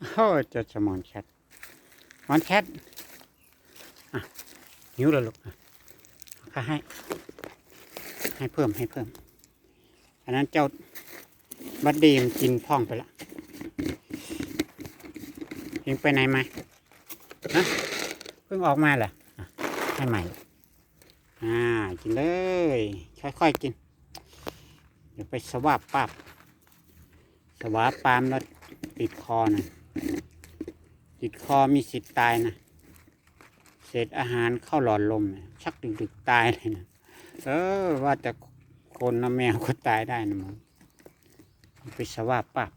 โอ้เจะสมอนแคทมอนแคทอะหิวแล้วลูกข้าให้ ให้เพิ่มให้เพิ่ม อันนั้นเจ้าบัดดีมกินพ่องไปละยิงไปไหนมาฮะเพิ่งออกมาเหรออะให้ใหม่ อ่า กินเลย ค่อยๆกิน เดี๋ยวไปสวาบปับสวาบปามแล้วติดคอนะ ติดคอมีสิทธิ์ตายนะเศษอาหารเข้าหลอดลม ชักดึกๆตายเลยนะเออว่าแต่คนนะแมวก็ตายได้นะมึงไปสวาปับ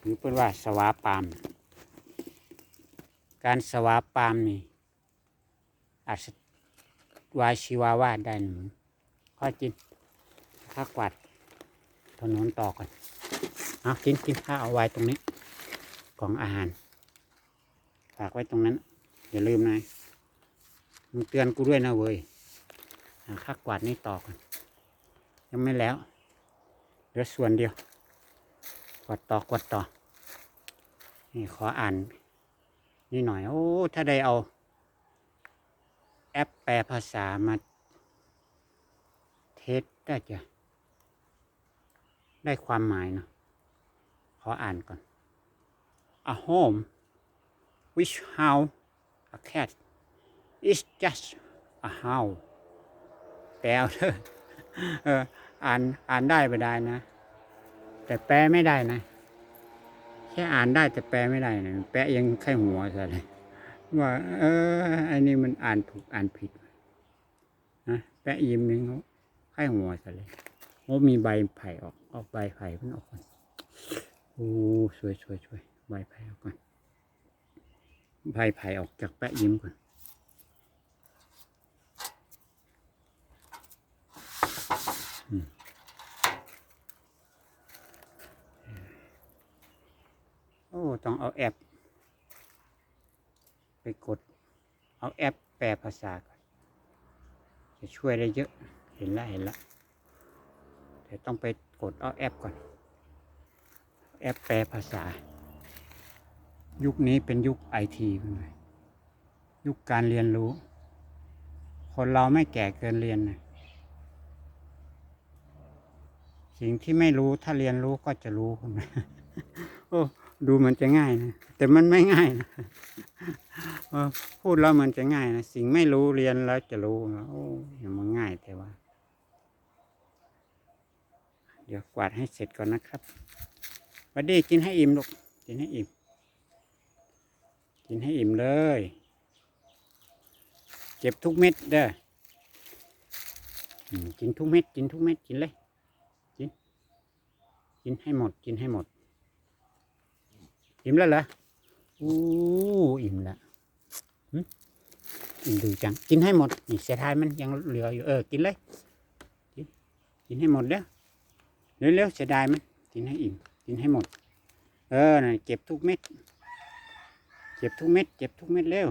หรือเป็นว่าสวาปาม การสวาปามนี่อาจจะวายชีวาวาดได้นะมึงค่อยกินข้ากวาดถนนต่อก่อน เอากินกินข้าวเอาไว้ตรงนี้กล่องอาหาร ฝากไว้ตรงนั้น อย่าลืมนะมึงเตือนกูด้วยนะเว้ยข้ากวาดนี่ต่อก่อนยังไม่แล้วเหลือส่วนเดียว กวาดต่อกวาดต่อ นี่ขออ่าน นี่หน่อย โอ้ ถ้าได้เอา แอปแปลภาษามา เทสได้จะได้ความหมายเนาะ ออ่านก่อน A home which house a cat is just a house แปลเถอะอ่านอ่านได้ไปได้นะ แต่แปลไม่ได้นะ แค่อ่านได้แต่แปลไม่ได้นะแปลยังไข้หัวซะเลยว่า เอออ้นี่มันอ่านถูกอ่านผิดนะแปะยิ้มนึงเขาไข้หัวซะเลยโอ้มีใบไผ่ออกเอาใบไผ่มันออกก่อน โอ้สวยสวยสวยใบไผ่ออกก่อนใบไผ่ออกจากแปะยิ้มก่อนโอ้ต้องเอาแอป ไปกด เอาแอปแปลภาษาก่อนจะช่วยได้เยอะ เห็นละเห็นละแต่ต้องไปกดเอาแอปก่อน แอปแปลภาษา ยุคนี้เป็นยุคไอทีเลยยุคการเรียนรู้ คนเราไม่แก่เกินเรียนนะสิ่งที่ไม่รู้ถ้าเรียนรู้ก็จะรู้คุณโอ้ดูมันจะง่ายนะ แต่มันไม่ง่ายนะพูดแล้วมันจะง่ายนะ สิ่งไม่รู้เรียนแล้วจะรู้นะโอ้ยมันง่ายแต่ว่า เดี๋ยวกวาดให้เสร็จก่อนนะครับ วันดีกินให้อิ่มลูก กินให้อิ่ม กินให้อิ่มเลย เก็บทุกเม็ดเด้อกินทุกเม็ด กินทุกเม็ด กินเลย กิน กินให้หมด กินให้หมด อิ่มแล้วเหรออู้อิ่มแล้วหึอิ่มดูจัง กินให้หมด นี่เสียทายมันยังเหลืออยู่ เออ กินเลย กินกินให้หมดเด้อเร็วๆเสียดายมัน กินให้อิ่ม กินให้หมด เออน่ะเก็บทุกเม็ด เก็บทุกเม็ด เก็บทุกเม็ดเร็ว